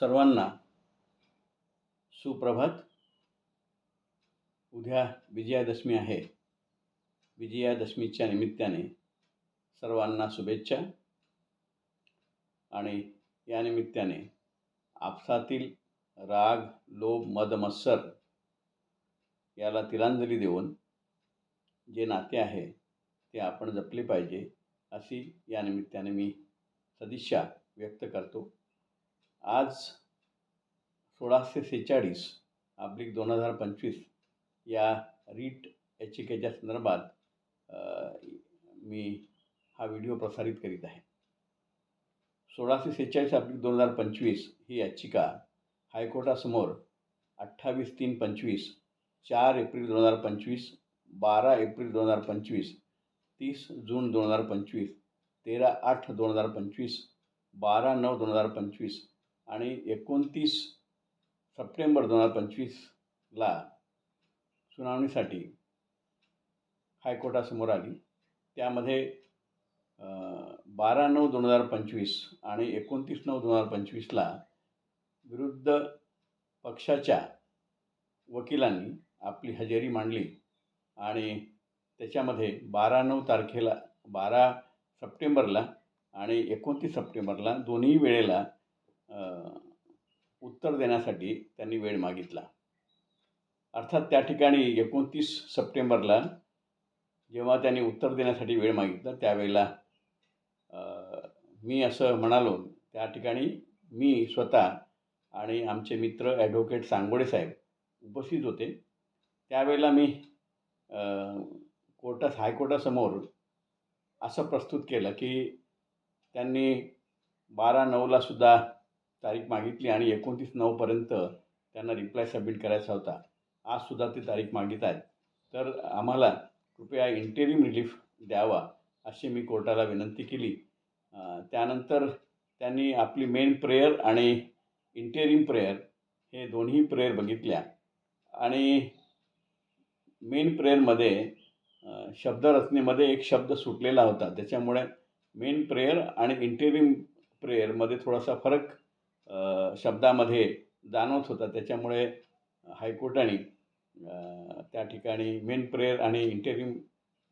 सर्वांना सुप्रभात. उद्या विजयादशमी आहे. विजयादशमीच्या निमित्ताने सर्वांना शुभेच्छा. आणि या निमित्ताने आपसातील राग लोभ मद मत्सर याला तिलांजली देऊन जे नाते आहे ते आपण जपले पाहिजे अशी या निमित्ताने मी सदिच्छा व्यक्त करतो. आज सोळाशे सेहेचाळीस अब्लिक दोन हजार पंचवीस या रीट याचिकेच्या संदर्भात मी हा व्हिडिओ प्रसारित करीत आहे. सोळाशे सेहेचाळीस अब्लिक दोन हजार पंचवीस ही याचिका हायकोर्टासमोर अठ्ठावीस तीन पंचवीस चार एप्रिल दोन हजार पंचवीस बारा एप्रिल दोन हजार पंचवीस तीस जून दोन हजार पंचवीस तेरा आठ दोन हजार पंचवीस बारा नऊ दोन हजार पंचवीस आणि एकोणतीस सप्टेंबर दोन हजार पंचवीसला सुनावणीसाठी हायकोर्टासमोर आली. त्यामध्ये बारा नऊ दोन हजार पंचवीस आणि एकोणतीस नऊ दोन हजार पंचवीसला विरुद्ध पक्षाच्या वकिलांनी आपली हजेरी मांडली आणि त्याच्यामध्ये बारा नऊ तारखेला बारा सप्टेंबरला आणि एकोणतीस सप्टेंबरला दोन्ही वेळेला उत्तर देण्यासाठी त्यांनी वेळ मागितला. अर्थात त्या ठिकाणी एकोणतीस सप्टेंबरला जेव्हा त्यांनी उत्तर देण्यासाठी वेळ मागितला त्यावेळेला मी असं म्हणालो त्या ठिकाणी मी स्वतः आणि आमचे मित्र ॲडव्होकेट सांगोडे साहेब उपस्थित होते. त्यावेळेला मी अ, कोर्टात हायकोर्टासमोर असं प्रस्तुत केलं की त्यांनी बारा नऊला सुद्धा तारीख मागितली आणि एकोणतीस नऊपर्यंत त्यांना रिप्लाय सबमिट करायचा होता. आजसुद्धा ते तारीख मागित आहेत. तर आम्हाला कृपया इंटेरिम रिलीफ द्यावा अशी मी कोर्टाला विनंती केली. त्यानंतर त्यांनी आपली मेन प्रेयर आणि इंटेरिम प्रेयर हे दोन्ही प्रेयर बघितल्या. आणि मेन प्रेयरमध्ये शब्दरचनेमध्ये एक शब्द सुटलेला होता. त्याच्यामुळे मेन प्रेयर आणि इंटेरिम प्रेयरमध्ये थोडासा फरक शब्दामध्ये जाणवत होता. त्याच्यामुळे हायकोर्टाने त्या ठिकाणी मेन प्रेयर आणि इंटेरिम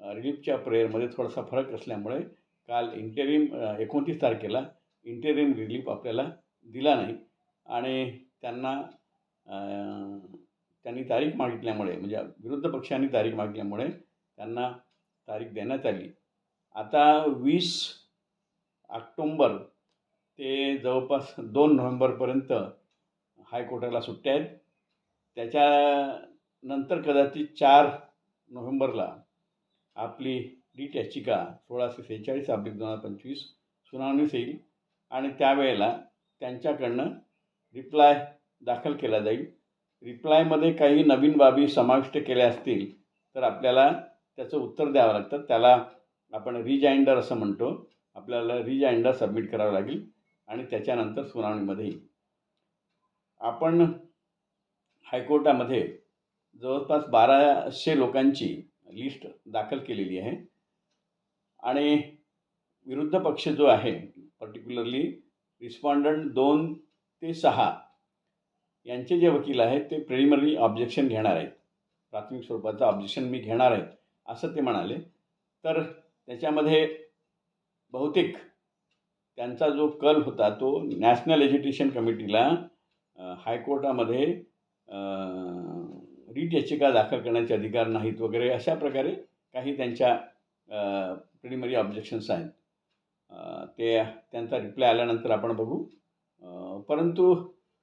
रिलीफच्या प्रेयरमध्ये थोडासा फरक असल्यामुळे काल इंटेरिम एकोणतीस तारखेला इंटेरिम रिलीफ आपल्याला दिला नाही. आणि त्यांना त्यांनी तारीख मागितल्यामुळे म्हणजे विरुद्ध पक्षांनी तारीख मागितल्यामुळे त्यांना तारीख देण्यात आली. आता वीस ऑक्टोंबर ते जवळपास दोन नोव्हेंबरपर्यंत हायकोर्टाला सुट्ट्या आहेत. त्याच्यानंतर कदाचित चार नोव्हेंबरला आपली रीट याचिका सोळाशे सेहेचाळीस अब्लिक दोन हजार पंचवीस सुनावणीस येईल आणि त्यावेळेला त्यांच्याकडनं रिप्लाय दाखल केला जाईल. रिप्लायमध्ये काही नवीन बाबी समाविष्ट केल्या असतील तर आपल्याला त्याचं उत्तर द्यावं लागतं. त्याला आपण रिजाइंडर असं म्हणतो. आपल्याला रिजाइंडर सबमिट करावं लागेल. आणि त्याच्यानंतर सुनावणीमध्ये आपण हायकोर्टामध्ये जवळपास बाराशे लोकांची लिस्ट दाखल केलेली आहे. आणि विरुद्ध पक्ष जो आहे पर्टिक्युलरली रिस्पॉन्डंट दोन ते सहा यांचे जे वकील आहेत ते प्रिलिमिनरी ऑब्जेक्शन घेणार आहेत. प्राथमिक स्वरूपाचं ऑब्जेक्शन मी घेणार आहे असं ते म्हणाले. तर त्याच्यामध्ये बहुतेक त्यांचा जो कल होता तो नॅशनल एज्युकेशन कमिटीला हायकोर्टामध्ये रीट याचिका दाखल करण्याचे अधिकार नाहीत वगैरे अशा प्रकारे काही त्यांच्या प्रिलिमरी ऑब्जेक्शन्स आहेत. ते त्यांचा रिप्लाय आल्यानंतर आपण बघू. परंतु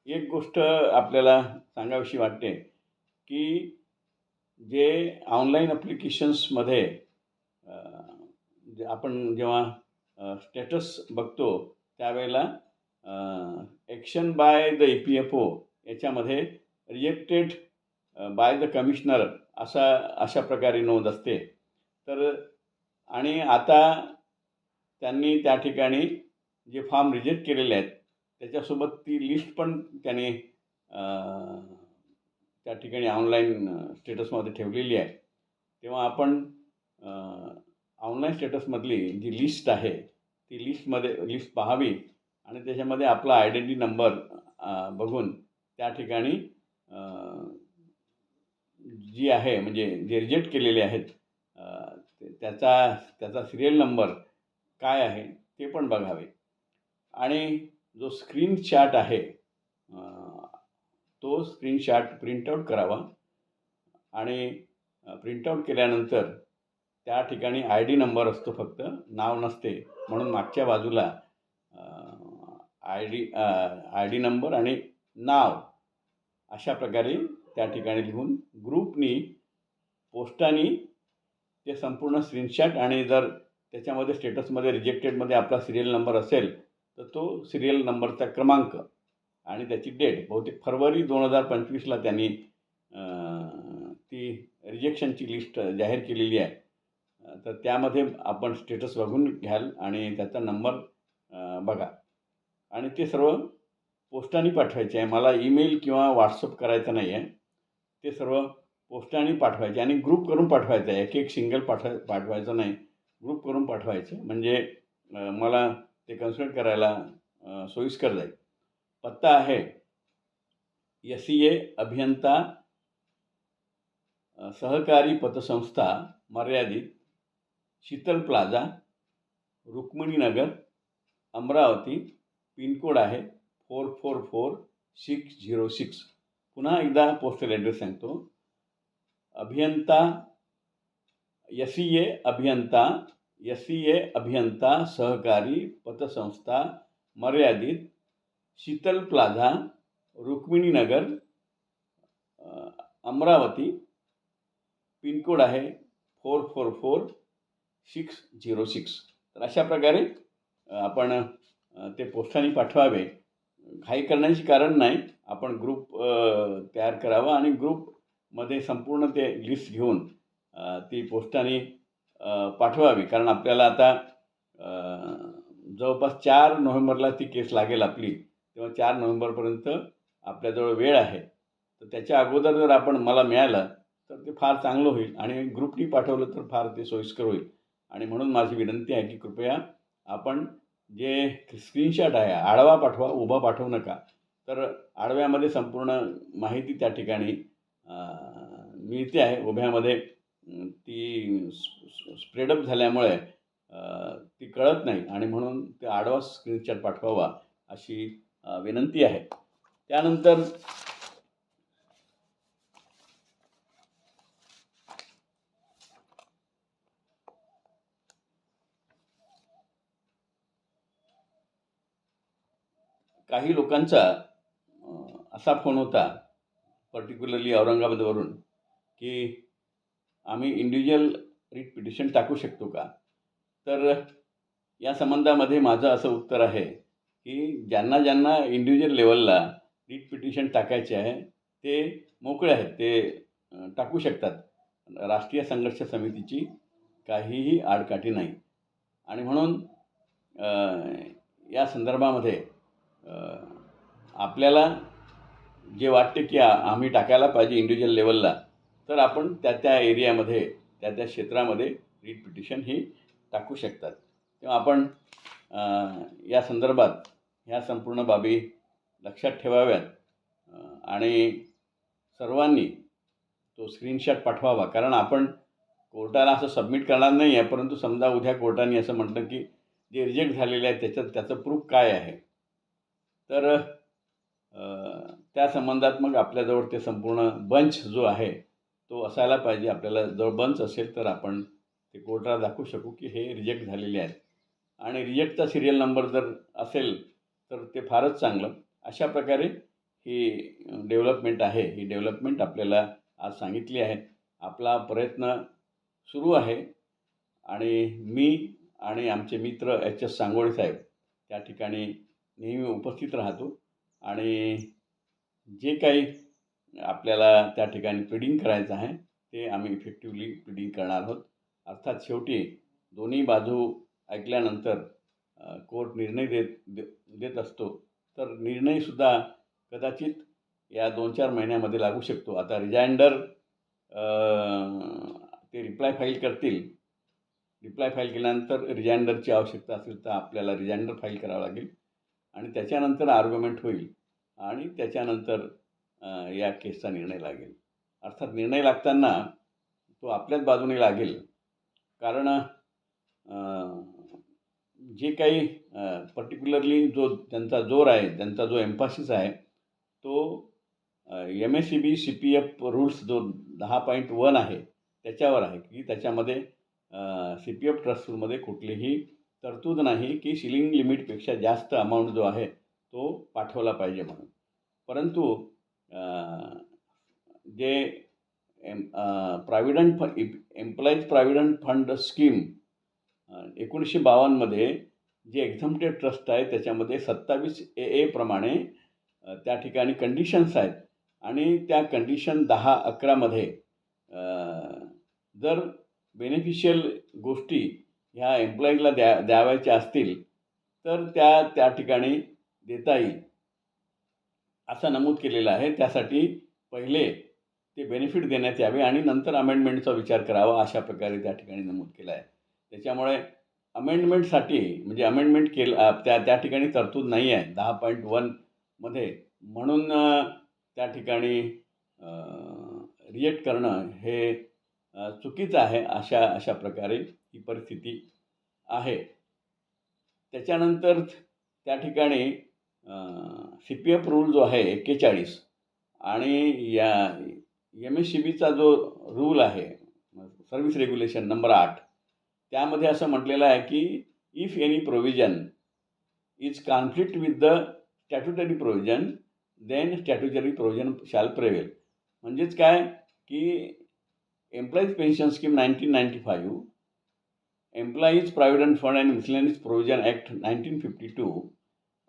एक गोष्ट आपल्याला सांगावीशी वाटते की जे ऑनलाईन ॲप्लिकेशन्समध्ये जे आपण जेव्हा स्टेटस बघतो त्यावेळेला action by the E P F O याच्यामध्ये रिजेक्टेड बाय द कमिशनर असा अशा प्रकारे नोंद असते. तर आणि आता त्यांनी त्या ठिकाणी जे फॉर्म रिजेक्ट केलेले आहेत त्याच्यासोबत ती लिस्ट पण त्याने त्या ठिकाणी ऑनलाईन स्टेटसमध्ये ठेवलेली आहे. तेव्हा आपण ऑनलाईन स्टेटसमधली जी लिस्ट आहे ती लिस्टमध्ये लिस्ट पाहावी आणि त्याच्यामध्ये आपला आयडेंटिटी नंबर बघून त्या ठिकाणी जी आहे म्हणजे जे रिजेक्ट केलेले आहेत त्याचा त्याचा सिरियल नंबर काय आहे ते पण बघावे. आणि जो स्क्रीनशॉट आहे तो स्क्रीनशॉट प्रिंटआउट करावा. आणि प्रिंटआउट केल्यानंतर त्या ठिकाणी आय डी नंबर असतो फक्त नाव नसते. म्हणून मागच्या बाजूला I D I D number आणि नाव अशा प्रकारे त्या ठिकाणी लिहून ग्रुपनी पोस्टाने ते संपूर्ण स्क्रीनशॉट आणि जर त्याच्यामध्ये स्टेटसमध्ये रिजेक्टेडमध्ये आपला सिरियल नंबर असेल तर तो सिरियल नंबरचा क्रमांक आणि त्याची डेट बहुतेक फरवरी दोन हजार पंचवीसला त्यांनी ती रिजेक्शनची लिस्ट जाहीर केलेली आहे. तर त्यामध्ये आपण स्टेटस बघून घ्याल आणि त्याचा नंबर बघा. आणि ते सर्व पोस्टाने पाठवायचे आहे. मला ईमेल किंवा व्हॉट्सअप करायचं नाही आहे. ते सर्व पोस्टाने पाठवायचे आणि ग्रुप करून पाठवायचं आहे. एक एक सिंगल पाठवाय पाठवायचं नाही. ग्रुप करून पाठवायचे. म्हणजे मला ते कन्सल्ट करायला सोयीस्कर जाईल. पत्ता आहे. एस सी ए अभियंता सहकारी पतसंस्था मर्यादित. Sheetal plaza Rukmininagar Amravati, pin code आहे four four four six zero six. पुन्हा एकदा पोस्टल ॲड्रेस सांगतो. अभियंता एस सी ए अभियंता एस सी ए अभियंता, सहकारी, पतसंस्था, मर्यादित, Sheetal plaza Rukmininagar Amravati, pin code आहे four four four six zero six तर अशा प्रकारे आपण ते पोस्टाने पाठवावे. घाई करण्याची कारण नाही. आपण ग्रुप तयार करावा आणि ग्रुपमध्ये संपूर्ण ते लिस्ट घेऊन ती पोस्टाने पाठवावी. कारण आपल्याला आता जवळपास चार नोव्हेंबरला ती केस लागेल आपली. तेव्हा चार नोव्हेंबरपर्यंत आपल्याजवळ वेळ आहे. तर त्याच्या अगोदर जर आपण मला मिळालं तर ते फार चांगलं होईल. आणि ग्रुपनी पाठवलं तर फार ते सोयीस्कर होईल. आणि म्हणून माझी विनंती आहे की कृपया आपण जे स्क्रीनशॉट आहे आडवा पाठवा उभा पाठवू नका. तर आडव्यामध्ये संपूर्ण माहिती त्या ठिकाणी मिळते आहे. उभ्यामध्ये ती स्प्रेडअप झाल्यामुळे ती कळत नाही. आणि म्हणून ते आडवा स्क्रीनशॉट पाठवावा अशी विनंती आहे. त्यानंतर काही लोकांचा असा फोन होता पर्टिक्युलरली औरंगाबादवरून की आम्ही इंडिव्हिज्युअल रिट पिटिशन टाकू शकतो का? तर या संबंधामध्ये माझं असं उत्तर आहे की ज्यांना ज्यांना इंडिव्हिज्युअल लेवलला रिट पिटिशन टाकायचे आहे ते मोकळे आहेत ते टाकू शकतात. राष्ट्रीय संघर्ष समितीची काहीही आडकाठी नाही. आणि म्हणून या संदर्भामध्ये आपल्याला जे वाटते की आम्ही टाकायला पाहिजे इंडिव्हिज्युअल लेवलला तर आपण त्या त्या एरियामध्ये त्या त्या क्षेत्रामध्ये रीट पिटिशन ही टाकू शकतात. तेव्हा आपण या संदर्भात ह्या संपूर्ण बाबी लक्षात ठेवाव्यात. आणि सर्वांनी तो स्क्रीनशॉट पाठवावा. कारण आपण कोर्टाला असं सबमिट करणार नाही आहे परंतु समजा उद्या कोर्टाने असं म्हटलं की जे रिजेक्ट झालेले आहे त्याच्यात त्याचं प्रूफ काय आहे? तर त्या संबंधात मग आपल्याजवळ ते संपूर्ण बंच जो आहे तो असायला पाहिजे. आपल्याला जवळ बंच असेल तर आपण ते कोर्टाला दाखवू शकू की हे रिजेक्ट झालेले आहेत. आणि रिजेक्टचा सिरियल नंबर जर असेल तर ते फारच चांगलं. अशा प्रकारे ही डेव्हलपमेंट आहे. ही डेव्हलपमेंट आपल्याला आज सांगितली आहे. आपला प्रयत्न सुरू आहे. आणि मी आणि आमचे मित्र एच एस सांगोळे साहेब त्या ठिकाणी नेहमी उपस्थित राहतो. आणि जे काही आपल्याला त्या ठिकाणी फीडिंग करायचं आहे ते आम्ही इफेक्टिवली फीडिंग करणार आहोत. अर्थात शेवटी दोन्ही बाजू ऐकल्यानंतर कोर्ट निर्णय देत दे देत असतो. तर निर्णयसुद्धा कदाचित या दोन चार महिन्यामध्ये लागू शकतो. आता रिजाइंडर ते रिप्लाय फाईल करतील. रिप्लाय फाईल केल्यानंतर रिजाइंडरची आवश्यकता असेल तर आपल्याला रिजाइंडर फाईल करावं लागेल. आणि त्याच्यानंतर आर्ग्युमेंट होईल आणि त्याच्यानंतर या केसचा निर्णय लागेल. अर्थात निर्णय लागताना तो आपल्याच बाजूने लागेल. कारण जे काही पर्टिक्युलरली जो त्यांचा जोर आहे त्यांचा जो एम्फासिस आहे तो M S C B C P F rules जो दहा पॉईंट वन आहे त्याच्यावर आहे. की त्याच्यामध्ये सी पी एफ ट्रस्ट रूलमध्ये तरतूद नाही की सिलिंग लिमिटपेक्षा जास्त अमाऊंट जो आहे तो पाठवला पाहिजे म्हणून. परंतु जे एम प्रॉव्हिडंट फ एम्प्लॉईज प्रॉव्हिडंट फंड स्कीम एकोणीसशे बावन्नमध्ये जे एक्झम्प्टेड ट्रस्ट आहे त्याच्यामध्ये सत्तावीस ए एप्रमाणे प्रमाणे त्या ठिकाणी कंडिशन्स आहेत. आणि त्या कंडिशन दहा अकरामध्ये जर बेनिफिशियल गोष्टी ह्या एम्प्लॉईजला द्या द्यावायच्या असतील तर त्या त्या ठिकाणी देता येईल. असं नमूद केलेलं आहे. त्यासाठी पहिले ते बेनिफिट देण्यात यावे आणि नंतर अमेंडमेंटचा विचार करावा अशा प्रकारे त्या ठिकाणी नमूद केलं आहे. त्याच्यामुळे अमेंडमेंटसाठी म्हणजे अमेंडमेंट केलं त्या त्या ठिकाणी तरतूद नाही आहे. दहा पॉईंट वनमध्ये म्हणून त्या ठिकाणी रिएक्ट करणं हे चुकीचं आहे अशा अशा प्रकारे ही परिस्थिती आहे. त्याच्यानंतर त्या ठिकाणी सी पी एफ रूल जो आहे एक्केचाळीस आणि या एम एस सी बीचा जो रूल आहे सर्व्हिस रेग्युलेशन नंबर आठ त्यामध्ये असं म्हटलेलं आहे की if any provision is conflict with the statutory provision then statutory provision shall prevail म्हणजेच काय? की employees pension scheme nineteen ninety five employees provident fund and miscellaneous provision act nineteen fifty two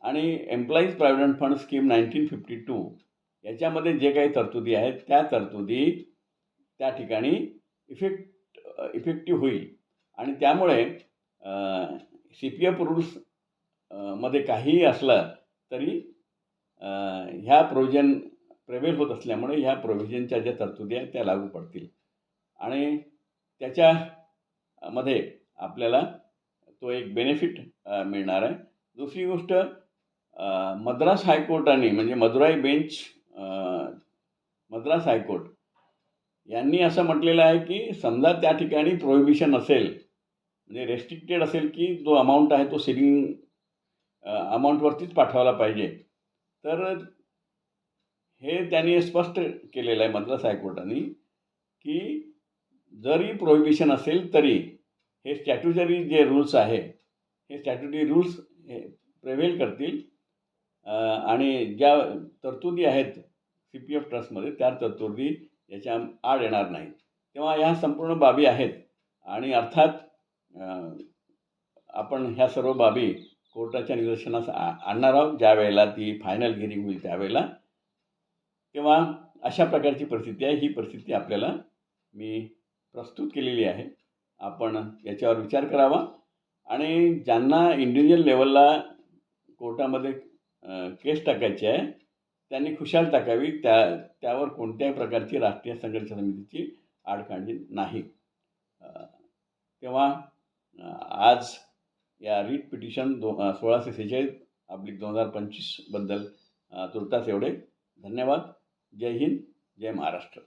आणि employees provident fund scheme nineteen fifty two याच्यामध्ये जे काही तरतुदी आहेत त्या तरतुदी त्या ठिकाणी इफेक्ट इफेक्टिव्ह होईल. आणि त्यामुळे सी पी एफ रूल्समध्ये काहीही असलं तरी ह्या प्रोव्हिजन प्रेवेल होत असल्यामुळे ह्या प्रोव्हिजनच्या ज्या तरतुदी आहेत त्या लागू पडतील. आणि त्याच्यामध्ये आपल्याला तो एक बेनिफिट मिळणार आहे. दुसरी गोष्ट मद्रास हायकोर्टाने म्हणजे मदुराई बेंच मद्रास हायकोर्ट यांनी असं म्हटलेलं आहे की समजा त्या ठिकाणी प्रोहिबिशन असेल म्हणजे रेस्ट्रिक्टेड असेल की जो अमाऊंट आहे तो सिलिंग अमाऊंटवरतीच पाठवायला पाहिजे तर हे त्यांनी स्पष्ट केलेलं आहे मद्रास हायकोर्टाने की जरी प्रोहिबिशन असेल तरी हे स्टॅट्युटरी जे रूल्स आहे हे स्टॅट्युटरी रूल्स हे प्रेव्हेल करतील. आणि ज्या तरतुदी आहेत सी पी एफ ट्रस्टमध्ये त्या तरतुदी याच्या आड येणार नाहीत. तेव्हा ह्या संपूर्ण बाबी आहेत आणि अर्थात आपण ह्या सर्व बाबी कोर्टाच्या निदर्शनास आ आणणार आहोत. ज्या वेळेला ती फायनल हिअरिंग होईल त्यावेळेला. तेव्हा अशा प्रकारची परिस्थिती आहे. ही परिस्थिती आपल्याला मी प्रस्तुत केलेली आहे. आपण याच्यावर विचार करावा. आणि ज्यांना इंडिव्हिज्युअल लेवलला कोर्टामध्ये केस टाकायची आहे त्यांनी खुशाल टाकावी. त्या त्यावर कोणत्याही प्रकारची राष्ट्रीय संघर्ष समितीची आडकाठी नाही. तेव्हा आज या रीट पिटिशन दो सोळाशे सेहेचाळीस आपली दोन हजार पंचवीसबद्दल तुर्तास एवढे. धन्यवाद. जय हिंद. जय महाराष्ट्र.